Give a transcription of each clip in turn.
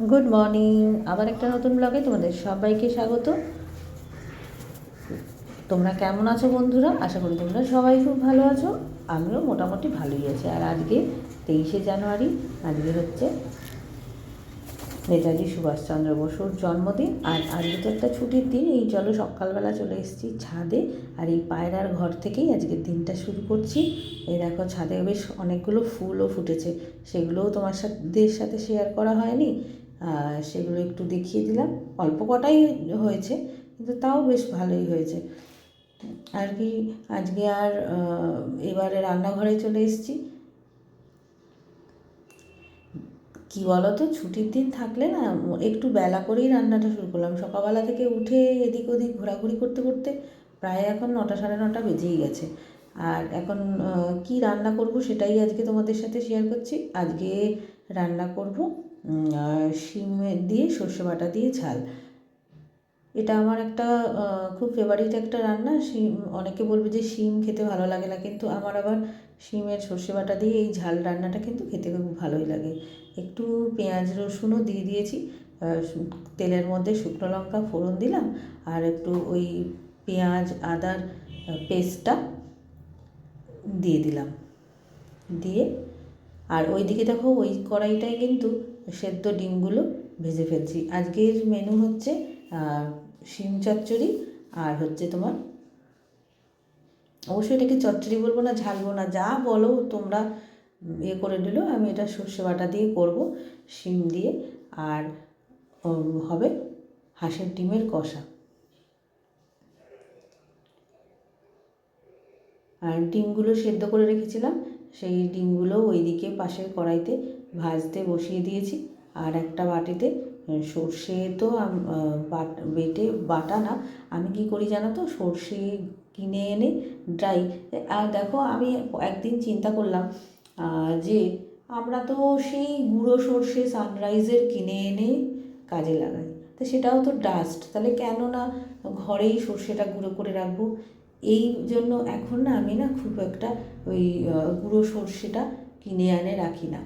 Good morning আবার একটা নতুন ব্লগে তোমাদের সবাইকে স্বাগত। তোমরা কেমন আছো বন্ধুরা? আশা করি তোমরা সবাই খুব ভালো আছো। আমিও মোটামুটি ভালোই আছি। আর আজকে তেইশে জানুয়ারি, আজকে হচ্ছে নেতাজি সুভাষচন্দ্র বসুর জন্মদিন। আর আজকে তো একটা ছুটির দিন। এই চলো সকালবেলা চলে এসেছি ছাদে। আর এই পায়রার ঘর থেকেই আজকের দিনটা শুরু করছি। এই দেখো ছাদে বেশ অনেকগুলো ফুলও ফুটেছে। সেগুলোও তোমার সাথে সাথে শেয়ার করা হয়নি। সেগুলো একটু দেখিয়ে দিলাম। অল্প কটাই হয়েছে, কিন্তু তাও বেশ ভালোই হয়েছে। আর কি, আজকে আর এবারে রান্নাঘরে চলে এসেছি। কি বলো তো ছুটির দিন থাকলে না, একটু বেলা করেই রান্নাটা শুরু করলাম। সকালবেলা থেকে উঠে এদিক ওদিক ঘোরাঘুরি করতে করতে প্রায় এখন নটা সাড়ে নটা বেজেই গেছে। আর এখন কি রান্না করব সেটাই আজকে তোমাদের সাথে শেয়ার করছি। আজকে রান্না করব শিম দিয়ে সর্ষে বাটা দিয়ে ঝাল। এটা আমার একটা খুব ফেভারিট একটা রান্না। শিম, অনেকে বলবে যে শিম খেতে ভালো লাগে না, কিন্তু আমার আবার শিমের সর্ষে বাটা দিয়ে এই ঝাল রান্নাটা কিন্তু খেতে খুব ভালোই লাগে। একটু পেঁয়াজ রসুনও দিয়ে দিয়েছি তেলের মধ্যে শুকনো লঙ্কা ফোড়ন দিলাম, আর একটু ওই পেঁয়াজ, আদার পেস্টটা দিয়ে দিলাম। দিয়ে, আর ওইদিকে দেখো ওই কড়াইটায় কিন্তু সেদ্ধ ডিমগুলো ভেজে ফেলছি। আজকের মেনু হচ্ছে শিম চচ্চড়ি আর হচ্ছে তোমার, অবশ্যই এটাকে চচ্চড়ি বলব না, ঝালবো না, যা বলো তোমরা ইয়ে করে নিলো, আমি এটা সর্ষে বাটা দিয়ে করব শিম দিয়ে। আর হবে হাঁসের ডিমের কষা। আর ডিমগুলো সেদ্ধ করে রেখেছিলাম, সেই ডিমগুলো ওইদিকে পাশের কড়াইতে ভাজতে বসিয়ে দিয়েছি। আর একটা বাটিতে সর্ষে তো বেটে, বাটা না। আমি কি করি জানো তো? সর্ষে কিনে এনে ড্রাই আর দেখো আমি একদিন চিন্তা করলাম যে আমরা তো সেই গুঁড়ো সর্ষে সানরাইজের কিনে এনে কাজে লাগাই। তো সেটাও তো ডাস্ট তাহলে কেন না ঘরেই সর্ষেটা গুঁড়ো করে রাখব? এই জন্য এখন না আমি না খুব একটা ওই গুঁড়ো সর্ষেটা কিনে আনে রাখি না।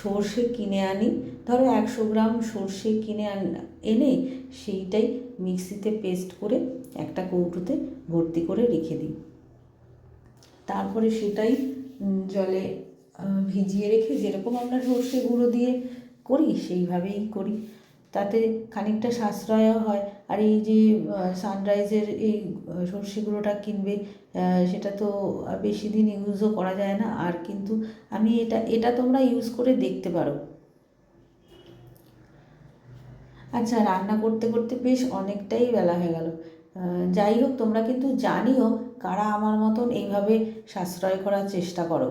সর্ষে কিনে আনি। ধরো একশো গ্রাম সর্ষে কিনে আন, এনে সেইটাই মিক্সিতে পেস্ট করে একটা কৌটোতে ভর্তি করে রেখে দিই। তারপরে সেটাই জলে ভিজিয়ে রেখে যেরকম আমরা সর্ষে গুঁড়ো দিয়ে করি, সেইভাবেই করি। তাতে খানিকটা সাশ্রয়ও হয়। আর এই যে সানরাইজের এই সর্ষে গুঁড়োটা কিনবে সেটা তো বেশি দিন ইউজও করা যায় না। আর কিন্তু আমি এটা এটা তোমরা ইউজ করে দেখতে পারো। আচ্ছা রান্না করতে করতে বেশ অনেকটাই বেলা হয়ে গেল। যাই হোক, তোমরা কিন্তু জানিও কারা আমার মতন এইভাবে সাশ্রয় করার চেষ্টা করো।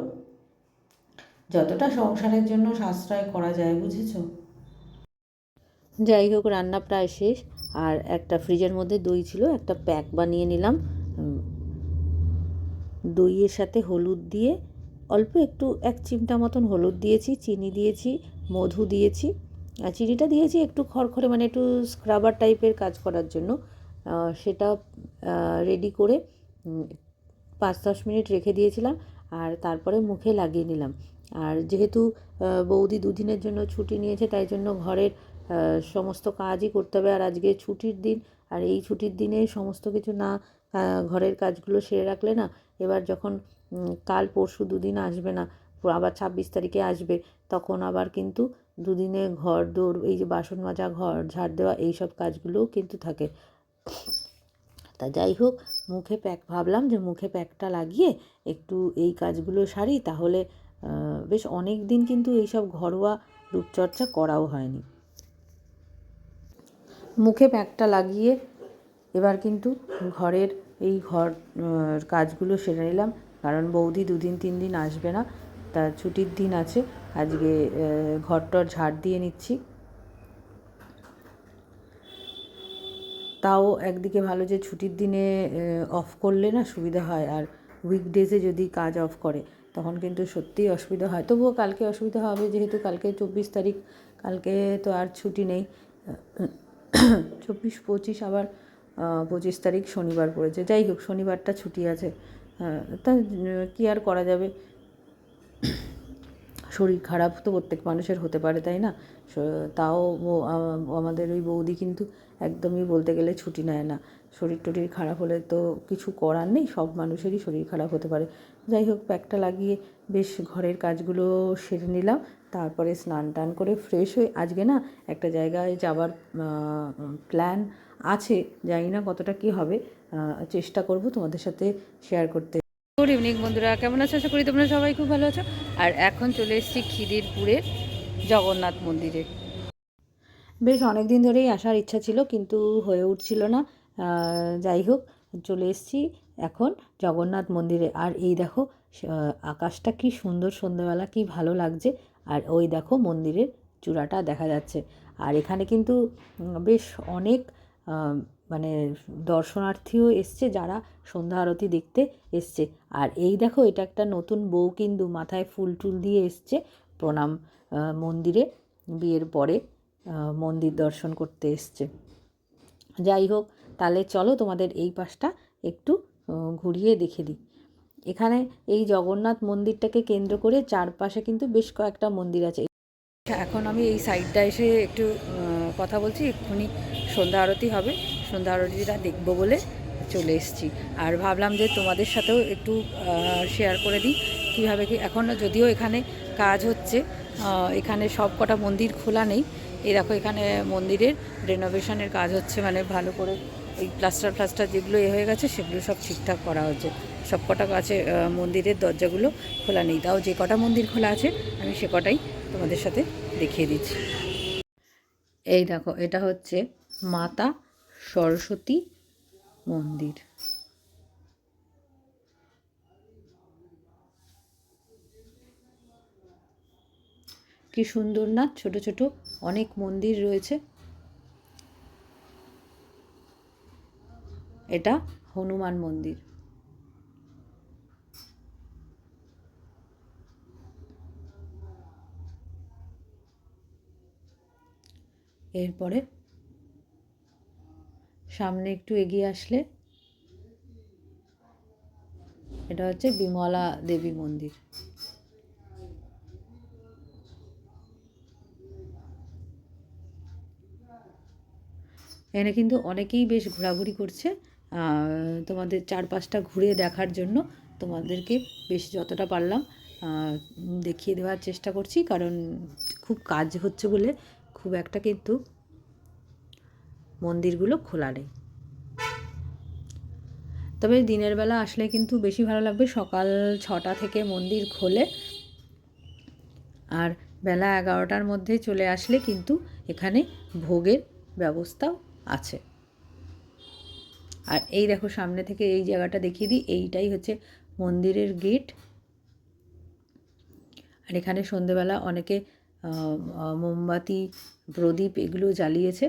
যতটা সংসারের জন্য সাশ্রয় করা যায়, বুঝেছ? যাই হোক, রান্না প্রায় শেষ। আর একটা ফ্রিজের মধ্যে দই ছিল, একটা প্যাক বানিয়ে নিলাম। দইয়ের সাথে হলুদ দিয়ে, অল্প একটু এক চিমটা মতন হলুদ দিয়েছি, চিনি দিয়েছি, মধু দিয়েছি। আর চিনিটা দিয়েছি একটু খড়খড়ে মানে একটু স্ক্রাবার টাইপের কাজ করার জন্য। সেটা রেডি করে পাঁচ দশ মিনিট রেখে দিয়েছিলাম আর তারপরে মুখে লাগিয়ে নিলাম। আর যেহেতু বৌদি দুদিনের জন্য ছুটি নিয়েছে, তাই জন্য ঘরের সমস্ত কাজই করতে হবে। আর আজকে ছুটির দিন, আর এই ছুটির দিনে সমস্ত কিছু না ঘরের কাজগুলো সেরে রাখলে না, এবার যখন কাল পরশু দুদিন আসবে না, আবার ছাব্বিশ তারিখে আসবে, তখন আবার কিন্তু দুদিনে ঘর দৌড় এই যে বাসন মাজা, ঘর ঝাড় দেওয়া, এই সব কাজগুলোও কিন্তু থাকে। তা যাই হোক, মুখে প্যাক, ভাবলাম যে মুখে প্যাকটা লাগিয়ে একটু এই কাজগুলো সারি, তাহলে বেশ অনেক দিন কিন্তু এইসব ঘরোয়া রূপচর্চা করাও হয়নি। মুখে প্যাকটা লাগিয়ে এবার কিন্তু ঘরের এই ঘর কাজগুলো সেরে নিলাম। কারণ বৌদি দুদিন, তিন দিন আসবে না তার ছুটির দিন আছে। আজকে ঘরটর ঝাড় দিয়ে নিচ্ছি। তাও একদিকে ভালো যে ছুটির দিনে অফ করলে না সুবিধা হয়, আর উইকডেজে যদি কাজ অফ করে, তখন কিন্তু সত্যিই অসুবিধা হয়। তবুও কালকে অসুবিধা হবে, যেহেতু কালকে চব্বিশ তারিখ, কালকে তো আর ছুটি নেই। চব্বিশ পঁচিশ আবার পঁচিশ তারিখ শনিবার পড়েছে। যাই হোক শনিবারটা ছুটি আছে। আহ, তা কী আর করা যাবে? শরীর খারাপ তো প্রত্যেক মানুষের হতে পারে তাই না? তাও আমাদের ওই বৌদি কিন্তু একদমই বলতে গেলে ছুটি নেয় না। শরীর টরীর খারাপ হলে তো কিছু করার নেই সব মানুষেরই শরীর খারাপ হতে পারে। যাই হোক প্যাকটা লাগিয়ে বেশ ঘরের কাজগুলো সেরে নিলাম। তারপরে স্নান টান করে ফ্রেশ হয়ে আজকে না একটা জায়গায় যাওয়ার প্ল্যান আছে জানি না কতটা কী হবে চেষ্টা করব তোমাদের সাথে শেয়ার করতে। গুড ইভিনিং বন্ধুরা কেমন আছো? আশা করি তোমরা সবাই খুব ভালো আছো। আর এখন চলে এসেছি খিদিরপুরের জগন্নাথ মন্দিরে। বেশ অনেক দিন ধরেই আসার ইচ্ছা ছিল কিন্তু হয়ে উঠছিল না। যাই হোক চলে এসেছি এখন জগন্নাথ মন্দিরে। আর এই দেখো আকাশটা কি সুন্দর সন্ধ্যাবেলা কি ভালো লাগছে। আর ওই দেখো মন্দিরের চূড়াটা দেখা যাচ্ছে। আর এখানে কিন্তু বেশ অনেক মানে দর্শনার্থীও এসছে যারা সন্ধ্যা আরতি দেখতে এসছে। আর এই দেখো, এটা একটা নতুন বউ কিন্তু মাথায় ফুল টুল দিয়ে এসছে প্রণাম মন্দিরে বিয়ের পরে মন্দির দর্শন করতে এসছে। যাই হোক, তাহলে চলো তোমাদের এই পাশটা একটু ঘুরিয়ে দেখে দিই। এখানে এই জগন্নাথ মন্দিরটাকে কেন্দ্র করে চারপাশে কিন্তু বেশ কয়েকটা মন্দির আছে। এখন আমি এই সাইডটা এসে একটু কথা বলছি, এক্ষুনি সন্ধ্যা আরতি হবে, সন্ধ্যা আরতিটা দেখব বলে চলে এসেছি। আর ভাবলাম যে তোমাদের সাথেও একটু শেয়ার করে দিই, কীভাবে কি, এখন যদিও এখানে কাজ হচ্ছে এখানে সব কটা মন্দির খোলা নেই। এই দেখো এখানে মন্দিরের রেনোভেশনের কাজ হচ্ছে মানে ভালো করে এই প্লাস্টার প্লাস্টার যেগুলো এ হয়ে গেছে, সেগুলো সব ঠিকঠাক করা হচ্ছে সব কটা কাছে মন্দিরের দরজাগুলো খোলা নেই। তাও যে কটা মন্দির খোলা আছে, আমি সে কটাই তোমাদের সাথে দেখিয়ে দিচ্ছি। এই দেখো, এটা হচ্ছে মাতা সরস্বতী মন্দির। কি সুন্দর না? ছোট ছোট অনেক মন্দির রয়েছে। এটা হনুমান মন্দির। এরপরে সামনে একটু এগিয়ে আসলে এটা হচ্ছে বিমলা দেবী মন্দির। এখানে কিন্তু অনেকেই বেশ ঘোরাঘুরি করছে। তোমাদের চারপাশটা ঘুরে দেখার জন্য তোমাদেরকে বেশ যতটা পারলাম দেখিয়ে দেওয়ার চেষ্টা করছি। কারণ খুব কাজ হচ্ছে বলে খুব একটা কিন্তু মন্দিরগুলো খোলা নেই। তবে দিনের বেলা আসলে কিন্তু বেশি ভালো লাগবে সকাল ছটা থেকে মন্দির খোলে। আর বেলা এগারোটার মধ্যে চলে আসলে কিন্তু এখানে ভোগের ব্যবস্থাও আছে। আর এই দেখো সামনে থেকে এই জায়গাটা দেখিয়ে দিই, এইটাই হচ্ছে মন্দিরের গেট। আর এখানে সন্ধেবেলা অনেকে মোমবাতি, প্রদীপ এগুলো জ্বালিয়েছে।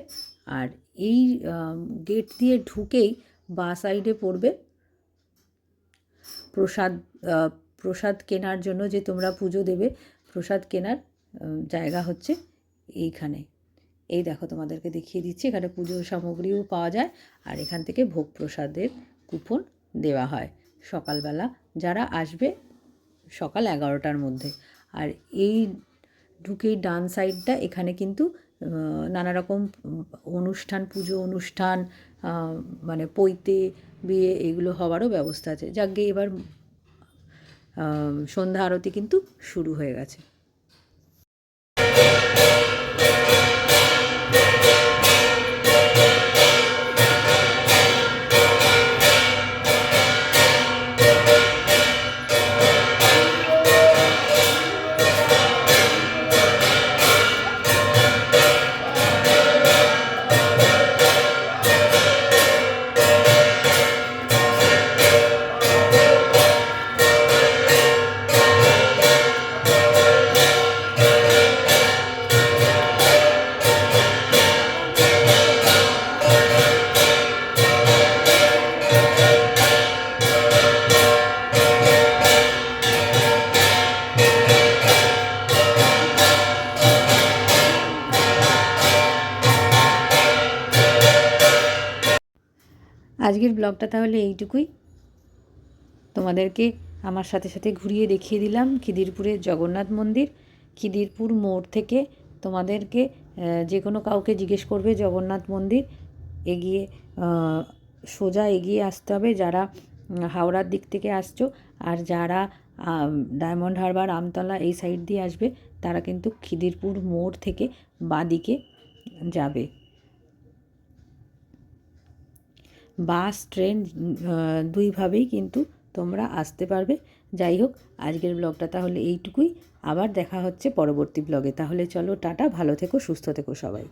আর এই গেট দিয়ে ঢুকেই বা সাইডে পড়বে প্রসাদ প্রসাদ কেনার জন্য যে তোমরা পুজো দেবে, প্রসাদ কেনার জায়গা হচ্ছে এইখানে। এই দেখো তোমাদেরকে দেখিয়ে দিচ্ছি, এখানে পুজোর সামগ্রীও পাওয়া যায়। আর এখান থেকে ভোগ প্রসাদের কুপন দেওয়া হয় সকালবেলা। যারা আসবে সকাল এগারোটার মধ্যে। আর এই ঢুকেই ডান সাইডটা, এখানে কিন্তু নানা রকম অনুষ্ঠান, পুজো অনুষ্ঠান মানে পৈতে বিয়ে এগুলো হওয়ারও ব্যবস্থা আছে। যাকে এবার সন্ধ্যা আরতি কিন্তু শুরু হয়ে গেছে। ব্লগটা তাহলে এইটুকুই। তোমাদেরকে আমার সাথে সাথে ঘুরিয়ে দেখিয়ে দিলাম খিদিরপুরের জগন্নাথ মন্দির। খিদিরপুর মোড় থেকে তোমাদেরকে যে কোনো কাউকে জিজ্ঞেস করবে জগন্নাথ মন্দির, এগিয়ে সোজা এগিয়ে আসতে হবে যারা হাওড়ার দিক থেকে আসছো। আর যারা ডায়মন্ড হারবার আমতলা এই সাইড দিয়ে আসবে, তারা কিন্তু খিদিরপুর মোড় থেকে বাঁদিকে যাবে। বাস, ট্রেন দুইভাবেই কিন্তু তোমরা আসতে পারবে। যাই হোক, আজকের ব্লগটা তাহলে এইটুকুই। আবার দেখা হচ্ছে পরবর্তী ব্লগে। তাহলে চলো, টাটা, ভালো থেকো, সুস্থ থেকো সবাই।